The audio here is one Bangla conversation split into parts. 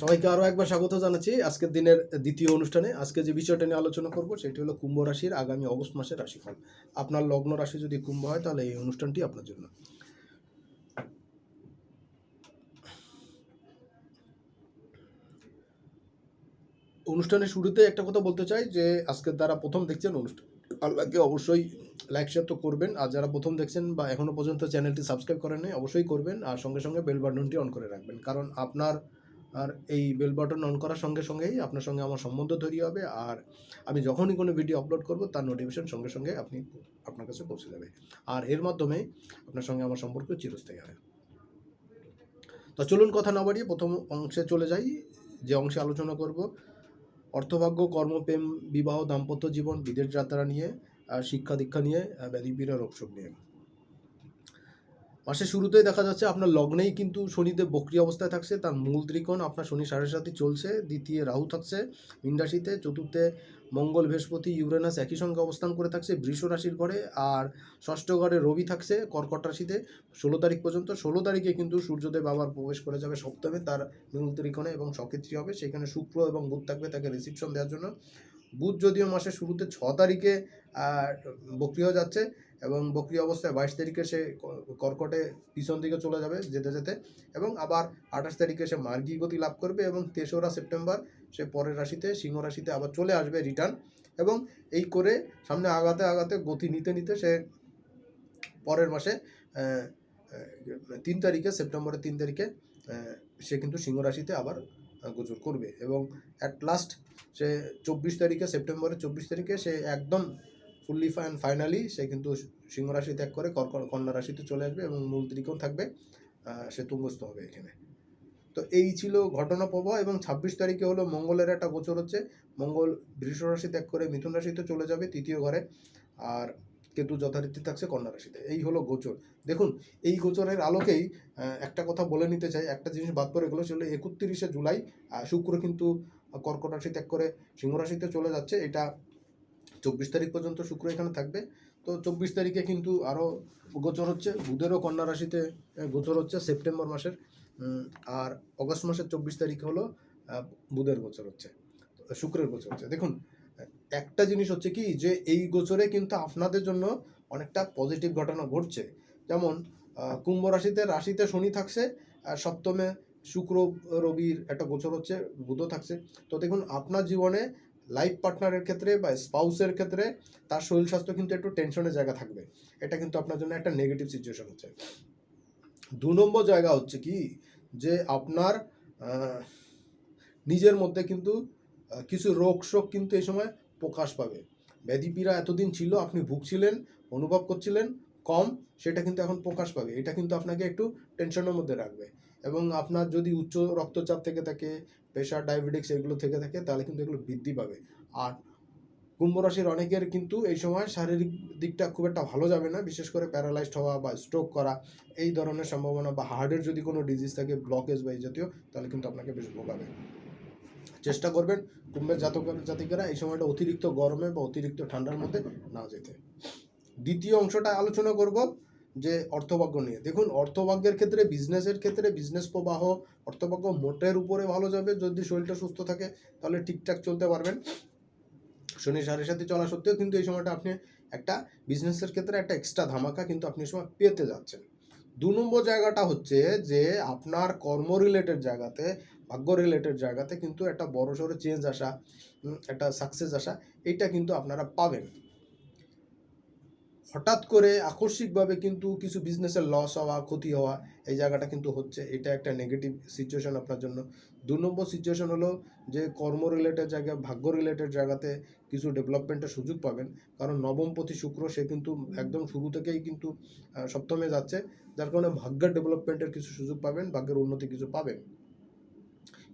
সবাইকে আরও একবার স্বাগত জানাচ্ছি আজকের দিনের দ্বিতীয় অনুষ্ঠানে। আজকে যে বিষয়টা নিয়ে আলোচনা করব, সেটি হলো কুম্ভ রাশির আগামী অগস্ট মাসের রাশিফল। আপনার লগ্ন রাশি যদি কুম্ভ হয়, তাহলে এই অনুষ্ঠানটি আপনার জন্য। অনুষ্ঠানের শুরুতে একটা কথা বলতে চাই যে, আজকের দ্বারা প্রথম দেখছেন অনুষ্ঠান। আল্লাহকে অবশ্যই লাইক শেয়ার তো করবেন। আর যারা প্রথম দেখছেন বা এখনও পর্যন্ত চ্যানেলটি সাবস্ক্রাইব করেন অবশ্যই করবেন। আর সঙ্গে সঙ্গে বেল বাটনটি অন করে রাখবেন। কারণ আপনার আর এই বেল বাটন অন করার সঙ্গে সঙ্গেই আপনার সঙ্গে আমার সম্বন্ধ তৈরি হবে। আর আমি যখনই কোনো ভিডিও আপলোড করব তার নোটিফিকেশন সঙ্গে সঙ্গে আপনি আপনার কাছে পৌঁছে যাবে। আর এর মাধ্যমে আপনার সঙ্গে আমার সম্পর্ক চিরস্থায়ী হয় তো চলুন কথা না বাড়িয়ে প্রথম অংশে চলে যাই। যে অংশে আলোচনা করব অর্থভাগ্য কর্মপ্রেম বিবাহ দাম্পত্য জীবন বিদেশ যাত্রা নিয়ে শিক্ষা দীক্ষা নিয়ে আহ, ব্যাধি পীড়া নিয়ে। মাসের শুরুতেই দেখা যাচ্ছে আপনার লগ্নেই কিন্তু শনিদেব বক্রি অবস্থায় থাকছে, তার মূল ত্রিকোণ আপনার শনি সাড়ে সাথে চলছে, দ্বিতীয় রাহু থাকছে মীন চতুর্থে মঙ্গল বৃহস্পতি, ইউরেনাস একই সঙ্গে অবস্থান করে থাকছে, বৃষ রাশির ঘরে, আর ষষ্ঠ ঘরে রবি থাকছে, কর্কট রাশিতে, ষোলো তারিখ পর্যন্ত, ষোলো তারিখে কিন্তু সূর্যদেব আবার প্রবেশ করে যাবে সপ্তমে, তার মূল ত্রিকোণে এবং সক্ষেত্রী হবে, সেখানে শুক্র এবং বুধ থাকবে তাকে রিসিপশন দেওয়ার জন্য। বুধ যদিও মাসের শুরুতে ছ তারিখে বক্রি হয়ে যাচ্ছে এবং বক্রি অবস্থায় বাইশ তারিখে সে কর্কটে পিছন দিকে চলে যাবে যেতে যেতে এবং আবার আঠাশ তারিখে সে মার্গী গতি লাভ করবে এবং তেসরা সেপ্টেম্বর সে পরের রাশিতে, সিংহ রাশিতে আবার চলে আসবে রিটার্ন এবং এই করে সামনে আগাতে আগাতে গতি নিতে নিতে সে পরের মাসে তিন তারিখে, সেপ্টেম্বরের তিন তারিখে সে কিন্তু সিংহ রাশিতে আবার গোচর করবে এবং অ্যাট লাস্ট সে চব্বিশ তারিখে, সেপ্টেম্বরের চব্বিশ তারিখে সে একদম ফুললি ফাইন ফাইনালি সে কিন্তু সিংহ রাশি ত্যাগ করে কন্যা রাশিতে চলে আসবে এবং মূল ত্রিকোণ থাকবে সে তুঙ্গস্থ হবে এখানে। তো এই ছিল ঘটনা প্রবাহ এবং ছাব্বিশ তারিখে হলো মঙ্গলের একটা গোচর হচ্ছে। মঙ্গল বৃষ রাশি ত্যাগ করে মিথুন রাশিতে চলে যাবে তৃতীয় ঘরে আর কেতু যথারীতি থাকছে কন্যা রাশিতে। এই হলো গোচর। দেখুন, এই গোচরের আলোকেই একটা কথা বলে নিতে চাই, একটা জিনিস বাদ পড়ে গেলো, সেটা একত্রিশে জুলাই শুক্র কিন্তু কর্কট রাশি ত্যাগ করে সিংহ রাশিতে চলে যাচ্ছে। এটা চব্বিশ তারিখ পর্যন্ত শুক্র এখানে থাকবে। তো চব্বিশ তারিখে কিন্তু আরও গোচর হচ্ছে। বুধেরও কন্যা রাশিতে গোচর হচ্ছে সেপ্টেম্বর মাসের। আর অগস্ট মাসের চব্বিশ তারিখ হলো বুধের গোচর হচ্ছে। শুক্রের গোচর হচ্ছে। দেখুন, একটা জিনিস হচ্ছে কি যে এই গোচরে কিন্তু আপনাদের জন্য অনেকটা পজিটিভ ঘটনা ঘটছে। যেমন কুম্ভ রাশিতে রাশিতে শনি থাকছে সপ্তমে শুক্র, রবির একটা গোচর হচ্ছে, বুধও থাকছে। তো দেখুন, আপনার জীবনে লাইফ পার্টনারের ক্ষেত্রে বা স্পাউসের ক্ষেত্রে তার শরীর স্বাস্থ্য কিন্তু একটু টেনশনের জায়গা থাকবে। এটা কিন্তু আপনার জন্য একটা নেগেটিভ সিচুয়েশন হচ্ছে। দু নম্বর জায়গা হচ্ছে কি? যে আপনার নিজের মধ্যে কিন্তু কিছু রোগ শোক কিন্তু এই সময় প্রকাশ পাবে। ব্যাধি পীড়া এতদিন ছিল, আপনি ভুগছিলেন, অনুভব করছিলেন, কম, সেটা কিন্তু এখন প্রকাশ পাবে। এটা কিন্তু আপনাকে একটু টেনশনের মধ্যে রাখবে। এবং আপনার যদি উচ্চ রক্তচাপ থেকে থাকে প্রেশার ডায়াবেটিক্স এগুলো থেকে থাকে, তাহলে কিন্তু এগুলো বৃদ্ধি পাবে। আর কুম্ভ রাশির অনেকের কিন্তু এই সময় শারীরিক দিকটা খুব একটা ভালো যাবে না, বিশেষ করে প্যারালাইজড হওয়া বা স্ট্রোক করা, এই ধরনের সম্ভাবনা বা হার্টের যদি কোনো ডিজিজ থাকে ব্লকেজ বা এই জাতীয়, তাহলে কিন্তু আপনাকে বেশ ভোগাবে চেষ্টা করবেন কুম্ভের জাতক জাতিকেরা এই সময়টা অতিরিক্ত গরমে বা অতিরিক্ত ঠান্ডার মধ্যে না যেতে। দ্বিতীয় অংশটা আলোচনা করব যে অর্থভাগ্য নিয়ে। দেখুন, অর্থভাগ্যের ক্ষেত্রে বিজনেসের ক্ষেত্রে বিজনেস প্রবাহ, অর্থভাগ্য মোটের উপরে ভালো যাবে। যদি শরীরটা সুস্থ থাকে, তাহলে ঠিকঠাক চলতে পারবেন। শনি সাড়ে সাথে চলা সত্ত্বেও কিন্তু এই সময়টা আপনি একটা বিজনেসের ক্ষেত্রে একটা এক্সট্রা ধামাকা কিন্তু আপনি এই সময় পেতে যাচ্ছেন। দু নম্বর জায়গাটা হচ্ছে যে, আপনার কর্ম রিলেটেড জায়গাতে ভাগ্য রিলেটেড জায়গাতে কিন্তু একটা বড় সড়ো চেঞ্জ আসা একটা সাকসেস আসা, এইটা কিন্তু আপনারা পাবেন। হঠাৎ করে আকস্মিকভাবে কিন্তু কিছু বিজনেসের লস হওয়া, ক্ষতি হওয়া, এই জায়গাটা কিন্তু হচ্ছে। এটা একটা নেগেটিভ সিচুয়েশন আপনার জন্য। দু নম্বর সিচুয়েশন হলো যে কর্ম রিলেটেড জায়গায় ভাগ্য রিলেটেড জায়গাতে কিছু ডেভেলপমেন্টের সুযোগ পাবেন। কারণ নবমপতি শুক্র, সে কিন্তু একদম শুরু থেকেই কিন্তু সপ্তমে যাচ্ছে। যার কারণে ভাগ্যের ডেভেলপমেন্টের কিছু সুযোগ পাবেন, ভাগ্যের উন্নতি কিছু পাবেন।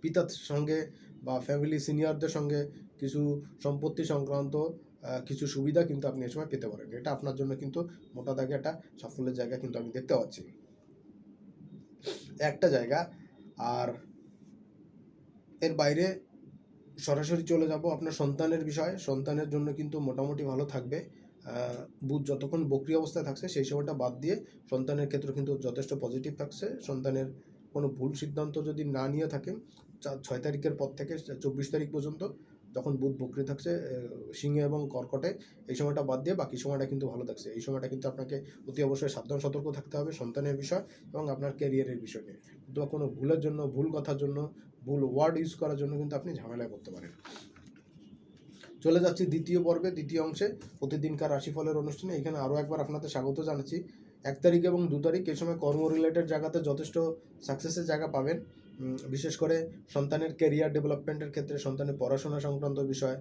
পিতার সঙ্গে বা ফ্যামিলি সিনিয়রদের সঙ্গে কিছু সম্পত্তি সংক্রান্ত কিছু সুবিধা কিন্তু আপনি এ সময় পেতে পারেন। এটা আপনার জন্য কিন্তু মোটা দাগে একটা সাফল্যের জায়গা কিন্তু আমি দেখতে পাচ্ছি। একটা জায়গা, আর এর বাইরে সরাসরি চলে যাব আপনার সন্তানের বিষয়ে। সন্তানের জন্য কিন্তু মোটামুটি ভালো থাকবে। বুধ যতক্ষণ বক্রি অবস্থায় থাকছে, সেই সময়টা বাদ দিয়ে সন্তানের ক্ষেত্রে কিন্তু যথেষ্ট পজিটিভ থাকছে। সন্তানের কোনো ভুল সিদ্ধান্ত যদি না নিয়ে থাকেন ছয় তারিখের পর থেকে, চব্বিশ তারিখ পর্যন্ত যখন বুধ বকরি থাকছে সিংহে এবং কর্কটে, এই সময়টা বাদ দিয়ে বাকি সময়টা কিন্তু ভালো থাকছে। এই সময়টা কিন্তু আপনাকে অতি অবশ্যই সাবধান, সতর্ক থাকতে হবে সন্তানের বিষয় এবং আপনার ক্যারিয়ারের বিষয় নিয়ে। কিন্তু কোনো ভুলের জন্য, ভুল কথার জন্য, ভুল ওয়ার্ড ইউজ করার জন্য কিন্তু আপনি ঝামেলায় পড়তে পারেন। চলে যাচ্ছি দ্বিতীয় পর্বে, দ্বিতীয় অংশে প্রতিদিনকার রাশিফলের অনুষ্ঠানে। এখানে আরও একবার আপনাদের স্বাগত জানাচ্ছি। এক তারিখ এবং দু তারিখ এই সময় কর্ম রিলেটেড জায়গাতে যথেষ্ট সাকসেসের জায়গা পাবেন। বিশেষ করে সন্তানের কেরিয়ার ডেভেলপমেন্টের ক্ষেত্রে সন্তানের পড়াশোনা সংক্রান্ত বিষয়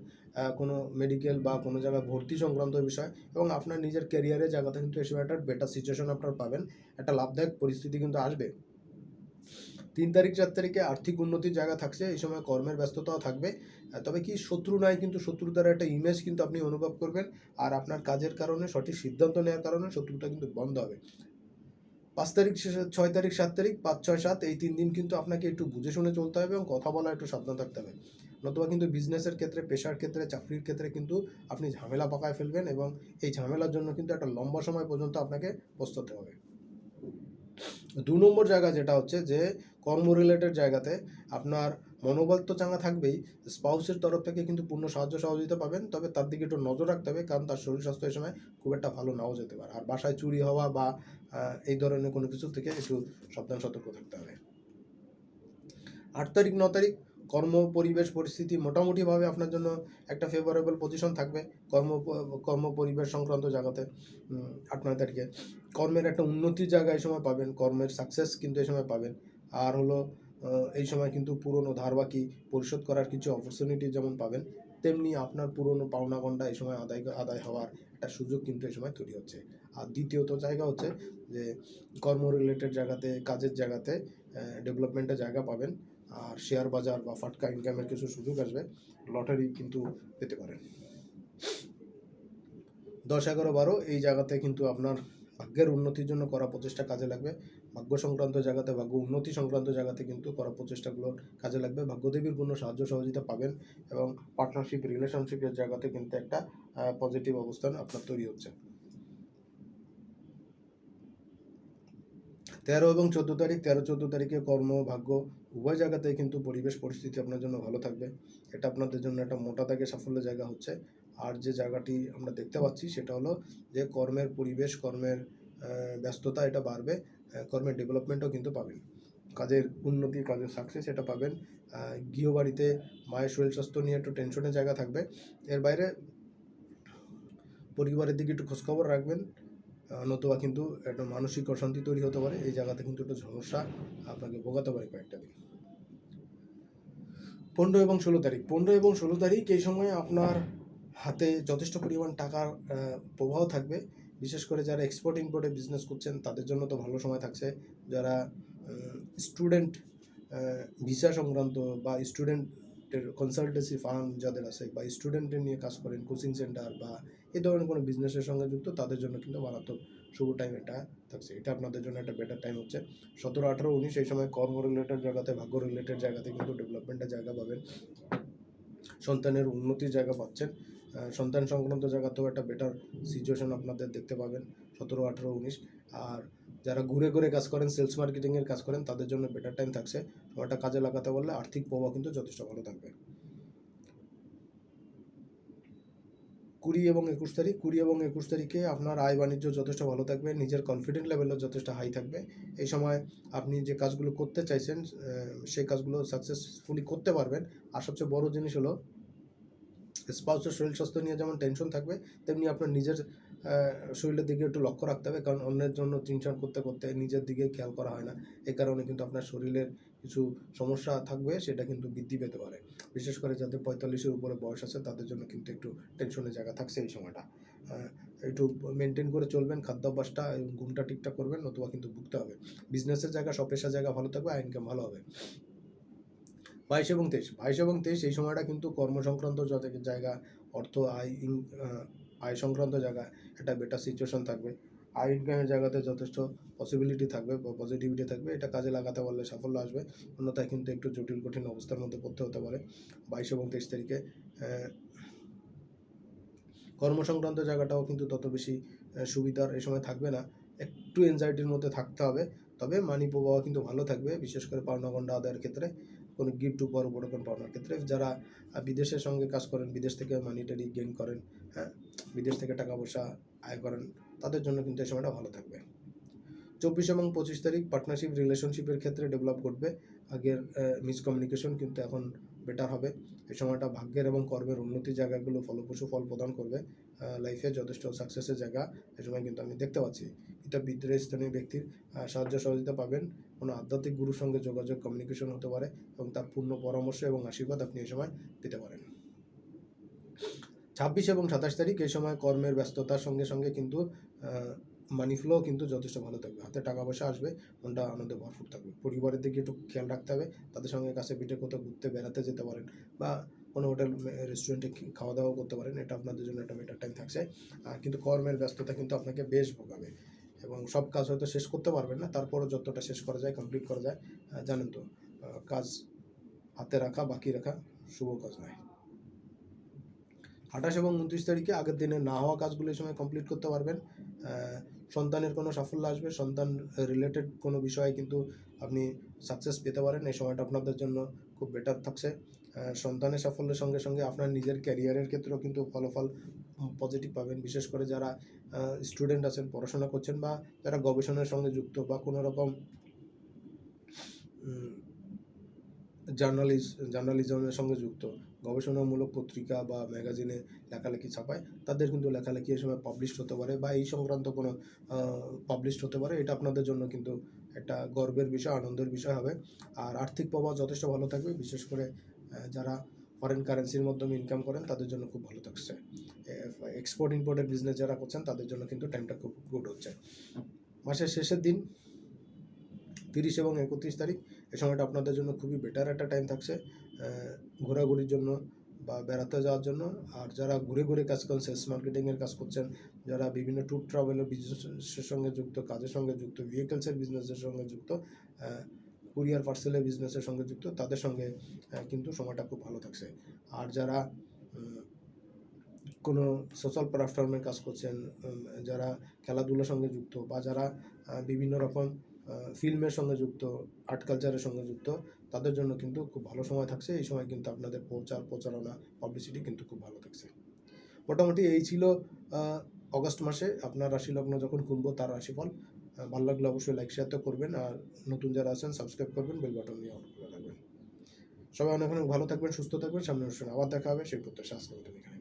কোনো মেডিকেল বা কোনো জায়গায় ভর্তি সংক্রান্ত বিষয় এবং আপনার নিজের কেরিয়ারের জায়গাতে কিন্তু এসব একটা বেটার সিচুয়েশন আপনার পাবেন। একটা লাভদায়ক পরিস্থিতি কিন্তু আসবে। তিন তারিখ, চার তারিখে আর্থিক উন্নতির জায়গা থাকছে, এই সময় কর্মের ব্যস্ততাও থাকবে। তবে কি শত্রু নাই, কিন্তু শত্রুর দ্বারা একটা ইমেজ কিন্তু আপনি অনুভব করবেন। আর আপনার কাজের কারণে সঠিক সিদ্ধান্ত নেওয়ার কারণে শত্রুটা কিন্তু বন্ধ হবে। পাঁচ তারিখ ছয় তারিখ, সাত তারিখ, পাঁচ, ছয়, সাত, এই তিন দিন কিন্তু আপনাকে একটু বুঝে শুনে চলতে হবে এবং কথা বলা একটু সাবধান থাকতে হবে। নতুবা কিন্তু বিজনেসের ক্ষেত্রে, পেশার ক্ষেত্রে, চাকরির ক্ষেত্রে কিন্তু আপনি ঝামেলা পাকায় ফেলবেন এবং এই ঝামেলার জন্য কিন্তু একটা লম্বা সময় পর্যন্ত আপনাকে পস্তাতে হবে। দু নম্বর জায়গা যেটা হচ্ছে যে কর্ম রিলেটেড জায়গাতে আপনার মনোবল তো চাঙ্গা থাকবেই, স্পাউসের তরফ থেকে কিন্তু পূর্ণ সাহায্য সহযোগিতা পাবেন, তবে তার দিকে একটু নজর রাখতে হবে, কারণ তার শরীর স্বাস্থ্য এই সময় খুব একটা ভালো নাও যেতে পারে। আর বাসায় চুরি হওয়া বা এই ধরনের কোনো কিছু থেকে একটু সাবধান, সতর্ক থাকতে হবে। আট তারিখ, ন তারিখ, কর্ম পরিবেশ পরিস্থিতি মোটামুটিভাবে আপনার জন্য একটা ফেভারেবল পজিশন থাকবে, কর্ম কর্ম পরিবেশ সংক্রান্ত জায়গাতে আট, নয় তারিখে। কর্মের একটা উন্নতির জায়গা এই সময় পাবেন, কর্মের সাকসেস কিন্তু এই সময় পাবেন। আর হলো এই সময় কিন্তু পুরনো ধার বাকি পরিশোধ করার কিছু অপরচুনিটি যেমন পাবেন, তেমনি আপনার পুরনো পাওনা গন্ডা এই সময় আদায় আদায় হওয়ার একটা সুযোগ কিন্তু এই সময় তৈরি হচ্ছে। আর দ্বিতীয়ত জায়গা হচ্ছে যে কর্ম রিলেটেড জায়গাতে, কাজের জায়গাতে ডেভেলপমেন্টের জায়গা পাবেন, আর শেয়ার বাজার বা ফাটকা ইনকামের কিছু সুযোগ আসবে লটারি কিন্তু পেতে পারেন। দশ এগারো বারো এই জায়গাতে কিন্তু আপনার ভাগ্যের উন্নতির জন্য করা প্রচেষ্টা কাজে লাগবে। ভাগ্য সংক্রান্ত জায়গাতে, ভাগ্য উন্নতি সংক্রান্ত জায়গাতে কিন্তু করা প্রচেষ্টাগুলো কাজে লাগবে। ভাগ্যদেবীর পূর্ণ সাহায্য সহযোগিতা পাবেন এবং পার্টনারশিপ রিলেশনশিপের জায়গাতে কিন্তু একটা পজিটিভ অবস্থান আপনার তৈরি হচ্ছে। তেরো এবং চোদ্দ তারিখ, তেরো চোদ্দ তারিখে কর্ম, ভাগ্য উভয় জায়গাতে কিন্তু পরিবেশ পরিস্থিতি আপনার জন্য ভালো থাকবে। এটা আপনাদের জন্য একটা মোটা দাগে সাফল্যের জায়গা হচ্ছে। আর যে জায়গাটি আমরা দেখতে পাচ্ছি সেটা হলো যে কর্মের পরিবেশ, কর্মের ব্যস্ততা এটা বাড়বে। কর্মের ডেভেলপমেন্টও কিন্তু পাবেন। কাজের উন্নতি কাজের সাকসেস এটা পাবেন। গৃহবাড়িতে মায়ের শরীর স্বাস্থ্য নিয়ে একটু টেনশনের জায়গা থাকবে। এর বাইরে পরিবারের দিকে একটু খোঁজখবর রাখবেন। নতুবা কিন্তু একটা মানসিক অশান্তি তৈরি হতে পারে। এই জায়গাতে কিন্তু একটু সমস্যা আপনাকে ভোগাতে পারে কয়েকটা দিন। পনেরো এবং ষোলো তারিখ। পনেরো এবং ষোলো তারিখ এই সময় আপনার হাতে যথেষ্ট পরিমাণ টাকার প্রবাহ থাকবে। বিশেষ করে যারা এক্সপোর্ট ইম্পোর্টে বিজনেস করছেন, তাদের জন্য তো ভালো সময় থাকছে। যারা স্টুডেন্ট ভিসা সংক্রান্ত বা স্টুডেন্টের কনসালটেন্সি ফার্ম যাদের আছে বা স্টুডেন্টের নিয়ে কাজ করেন কোচিং সেন্টার বা এই ধরনের কোনো বিজনেসের সঙ্গে যুক্ত, তাদের জন্য কিন্তু মারাত্মক শুভ টাইম এটা থাকছে। এটা আপনাদের জন্য একটা বেটার টাইম হচ্ছে। সতেরো, আঠারো, উনিশ, এই সময় কর্ম রিলেটেড জায়গাতে, ভাগ্য রিলেটেড জায়গাতে কিন্তু ডেভেলপমেন্টের জায়গা পাবেন। সন্তানের উন্নতির জায়গা পাচ্ছেন। সন্তান সংক্রান্ত জায়গাতেও একটা বেটার সিচুয়েশন আপনাদের দেখতে পাবেন, সতেরো, আঠেরো, উনিশ। আর যারা ঘুরে ঘুরে কাজ করেন সেলস মার্কেটিংয়ের কাজ করেন, তাদের জন্য বেটার টাইম থাকছে। সময়টা কাজে লাগাতে পারলে আর্থিক প্রভাব কিন্তু যথেষ্ট ভালো থাকবে। কুড়ি এবং একুশ তারিখ, কুড়ি এবং একুশ তারিখে আপনার আয় বাণিজ্য যথেষ্ট ভালো থাকবে, নিজের কনফিডেন্ট লেভেলও যথেষ্ট হাই থাকবে। এই সময় আপনি যে কাজগুলো করতে চাইছেন সেই কাজগুলো সাকসেসফুলি করতে পারবেন। আর সবচেয়ে বড় জিনিস হলো স্পাউসের শরীর স্বাস্থ্য নিয়ে যেমন টেনশন থাকবে, তেমনি আপনার নিজের শরীরের দিকে একটু লক্ষ্য রাখতে হবে, কারণ অন্যের জন্য চিন্তা করতে করতে নিজের দিকে খেয়াল করা হয় না। এই কারণে কিন্তু আপনার শরীরের কিছু সমস্যা থাকবে, সেটা কিন্তু বৃদ্ধি পেতে পারে। বিশেষ করে যাদের পঁয়তাল্লিশের উপরে বয়স আছে, তাদের জন্য কিন্তু একটু টেনশনের জায়গা থাকছে এই সময়টা। একটু মেনটেন করে চলবেন, খাদ্যাভ্যাসটা ঘুমটা ঠিকঠাক করবেন, নতুবা কিন্তু ভুগতে হবে। বিজনেসের জায়গা সব পেশার জায়গা ভালো থাকবে আয় ইনকাম ভালো হবে। বাইশ এবং তেইশ। বাইশ এবং তেইশ এই সময়টা কিন্তু কর্ম সংক্রান্ত যত জায়গা অর্থ আয় আয় সংক্রান্ত জায়গা একটা বেটার সিচুয়েশন থাকবে। আয় ইনকামের জায়গাতে যথেষ্ট পসিবিলিটি থাকবে বা পজিটিভিটি থাকবে। এটা কাজে লাগাতে পারলে সাফল্য আসবে। অন্যথায় কিন্তু একটু জটিল কঠিন অবস্থার মধ্যে পড়তে হতে পারে। বাইশ এবং তেইশ তারিখে আহ, কর্ম সংক্রান্ত জায়গাটাও কিন্তু তত বেশি সুবিধার এই সময় থাকবে না। একটু এনজাইটির মধ্যে থাকতে হবে। তবে মানি প্রবাহ কিন্তু ভালো থাকবে। বিশেষ করে পাওনা গন্ডা আদায়ের ক্ষেত্রে। কোনো গিফট উপর উপর কোনো ক্ষেত্রে যারা বিদেশের সঙ্গে কাজ করেন, বিদেশ থেকে মানিটারি গেইন করেন হ্যাঁ বিদেশ থেকে টাকা পয়সা আয় করেন, তাদের জন্য কিন্তু এই সময়টা ভালো থাকবে। চব্বিশ এবং পঁচিশ তারিখ পার্টনারশিপ রিলেশনশিপের ক্ষেত্রে ডেভেলপ করবে আগের মিসকমিউনিকেশন কিন্তু এখন বেটার হবে। এই সময়টা ভাগ্যের এবং কর্মের উন্নতি জায়গাগুলো ফলপ্রসূ ফল প্রদান করবে। লাইফে যথেষ্ট সাকসেসের জায়গা এই সময় কিন্তু আমি দেখতে পাচ্ছি। এটা বিদ্রোহী স্থানীয় ব্যক্তির সাহায্য সহযোগিতা পাবেন। কোনো আধ্যাত্মিক গুরুর সঙ্গে যোগাযোগ কমিউনিকেশন হতে পারে এবং তার পূর্ণ পরামর্শ এবং আশীর্বাদ আপনি এই সময় পেতে পারেন। ছাব্বিশ এবং সাতাশ তারিখ এই সময় কর্মের ব্যস্ততার সঙ্গে সঙ্গে কিন্তু মানি ফ্লো কিন্তু যথেষ্ট ভালো থাকবে। হাতে টাকা পয়সা আসবে, মনটা আনন্দে ভরপুর থাকবে। পরিবারের দিকে একটু খেয়াল রাখতে হবে। তাদের সঙ্গে কাছে পিঠে কোথাও ঘুরতে, বেড়াতে যেতে পারেন বা কোনো হোটেল রেস্টুরেন্টে খাওয়া দাওয়া করতে পারেন, এটা আপনাদের জন্য একটা বেটার টাইম থাকছে। কিন্তু কর্মের ব্যস্ততা কিন্তু আপনাকে বেশ ভোগাবে এবং সব কাজ হয়তো শেষ করতে পারবেন না, তারপরও যতটা শেষ করা যায় কমপ্লিট করা যায় জানেন তো কাজ হাতে রাখা, বাকি রাখা শুভ কাজ নয়। আঠাশ এবং উনত্রিশ তারিখে আগের দিনে না হওয়া কাজগুলো এই সময় কমপ্লিট করতে পারবেন। সন্তানের কোনো সাফল্য আসবে, সন্তান রিলেটেড কোনো বিষয়ে কিন্তু আপনি সাকসেস পেতে পারেন, এই সময়টা আপনাদের জন্য খুব বেটার থাকছে। সন্তানের সাফল্যের সঙ্গে সঙ্গে আপনার নিজের ক্যারিয়ারের ক্ষেত্রেও কিন্তু ফলাফল পজিটিভ পাবেন। বিশেষ করে যারা স্টুডেন্ট আছেন, পড়াশোনা করছেন বা যারা গবেষণার সঙ্গে যুক্ত বা কোনো রকম জার্নালিস্ট জার্নালিজমের সঙ্গে যুক্ত। গবেষণামূলক পত্রিকা বা ম্যাগাজিনে লেখালেখি ছাপায়। তাদের কিন্তু লেখালেখি এই সময় পাবলিশ হতে পারে বা এই সংক্রান্ত কোনো পাবলিশ হতে পারে। এটা আপনাদের জন্য কিন্তু একটা গর্বের বিষয়, আনন্দের বিষয় হবে। আর আর্থিক প্রভাব যথেষ্ট ভালো থাকবে। বিশেষ করে যারা ফরেন কারেন্সির মাধ্যমে ইনকাম করেন, তাদের জন্য খুব ভালো থাকছে। এক্সপোর্ট ইম্পোর্টের বিজনেস যারা করছেন, তাদের জন্য কিন্তু টাইমটা খুব গুড হচ্ছে। মাসের শেষের দিন, তিরিশ এবং একত্রিশ তারিখ এই সময়টা আপনাদের জন্য খুবই বেটার একটা টাইম থাকছে ঘোরাঘুরির জন্য বা বেড়াতে যাওয়ার জন্য। আর যারা ঘুরে ঘুরে কাজ করেন সেলস মার্কেটিংয়ের কাজ করছেন, যারা বিভিন্ন ট্যুর ট্রাভেলের বিজনেসের সঙ্গে যুক্ত, কাজের সঙ্গে যুক্ত ভেহিকেলসের বিজনেসের সঙ্গে যুক্ত কুরিয়ার পার্সেলের বিজনেসের সঙ্গে যুক্ত, তাদের সঙ্গে কিন্তু সময়টা খুব ভালো থাকছে। আর যারা কোনো সোশ্যাল প্ল্যাটফর্মের কাজ করছেন যারা খেলাধুলার সঙ্গে যুক্ত বা যারা বিভিন্ন রকম ফিল্মের সঙ্গে যুক্ত, আর্ট কালচারের সঙ্গে যুক্ত, তাদের জন্য কিন্তু খুব ভালো সময় থাকছে। এই সময় কিন্তু আপনাদের প্রচার, প্রচারণা পাবলিসিটি কিন্তু খুব ভালো থাকছে। মোটামুটি এই ছিল অগস্ট মাসে আপনার রাশি লগ্ন যখন কুম্ভ, তার রাশিফল। ভালো লাগলে অবশ্যই লাইক শেয়ার তো করবেন। আর নতুন যারা আছেন সাবস্ক্রাইব করবেন বেল বাটন নিয়ে অন করে রাখবেন। সবাই অনেক অনেক ভালো থাকবেন, সুস্থ থাকবেন। সামনে অনুষ্ঠানে আবার দেখা হবে। সেই প্রত্যাশা আজকে।